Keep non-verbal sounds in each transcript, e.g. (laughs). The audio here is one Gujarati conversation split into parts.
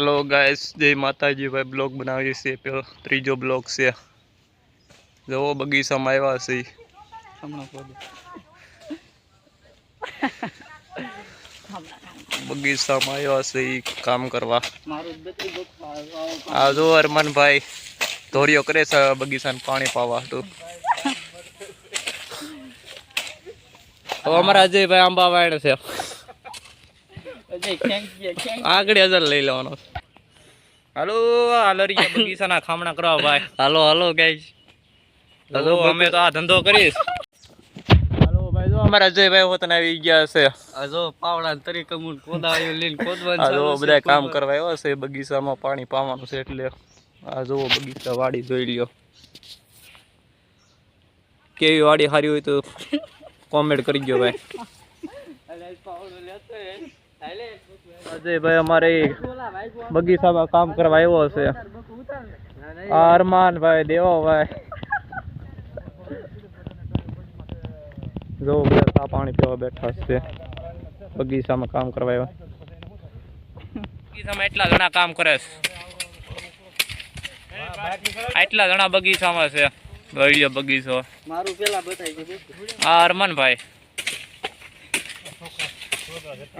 હલો ગાઈસ જય માતાજી. ભાઈ બ્લોગ બનાવીએ છીએ પેલો ત્રીજો બ્લોગ છે. જવો બગીચામાં આવ્યા છે બગીચામાં આવ્યા છે ઈ કામ કરવા. આ જો અરમાનભાઈ ધોરીઓ કરે છે બગીચાને પાણી પાવા તો હવે અમારા અજયભાઈ આંબા વાયણ છે અજય ખેંચ ગયા ખેંચ આગળ હજાર લઈ લેવાનો. હાલો હાલો રીયા બગીચાના ખામણા કરવા ભાઈ. હાલો હાલો ગાઈસ તો અમે તો આ ધંધો કરીશ. હાલો ભાઈ જો અમારા હોતને આવી ગયા છે. પાવડા લઈને. બધા કામ કરવા આવ્યા છે બગીચામાં પાણી પાવાનું છે એટલે આ જુઓ બગીચા વાડી જોઈ લ્યો. કેવી વાડી સારી હોય તો કોમેન્ટ કરી ગયો ભાઈ. (laughs) અજયભાઈ અમારે ભાઈ. બગીચામાં કામ કરવા આવ્યો છે. અરમાનભાઈ દેવાભાઈ. જો બધા પાણી પીવા બેઠા છે. બગીચામાં કામ કરવા આવ્યો. બગીચામાં એટલા ઘણા કામ કરે છે. એટલા ઘણા બગીચામાં છે. ગળ્યો બગીચો. મારું પેલા બતાવી દે. આ અરમાનભાઈ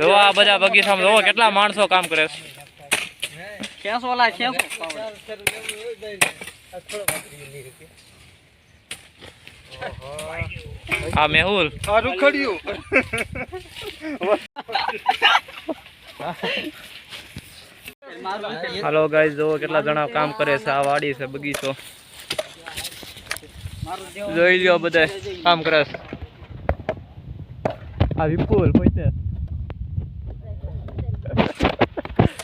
જો આ બધા બગીચામાં જો કેટલા માણસો કામ કરે છે. ખેંચો ઓલા ખેંચો. આ મેહુલ. આ પેલા. હાલો ગાઈસ જો કેટલા જણા કામ કરે છે. આ વાડી છે બગીચો. જોઈ લ્યો બધા કામ કરે છે. આ વિપુલ પોતે હા, છે ધોરીઓ કરવાનું કામ કરે.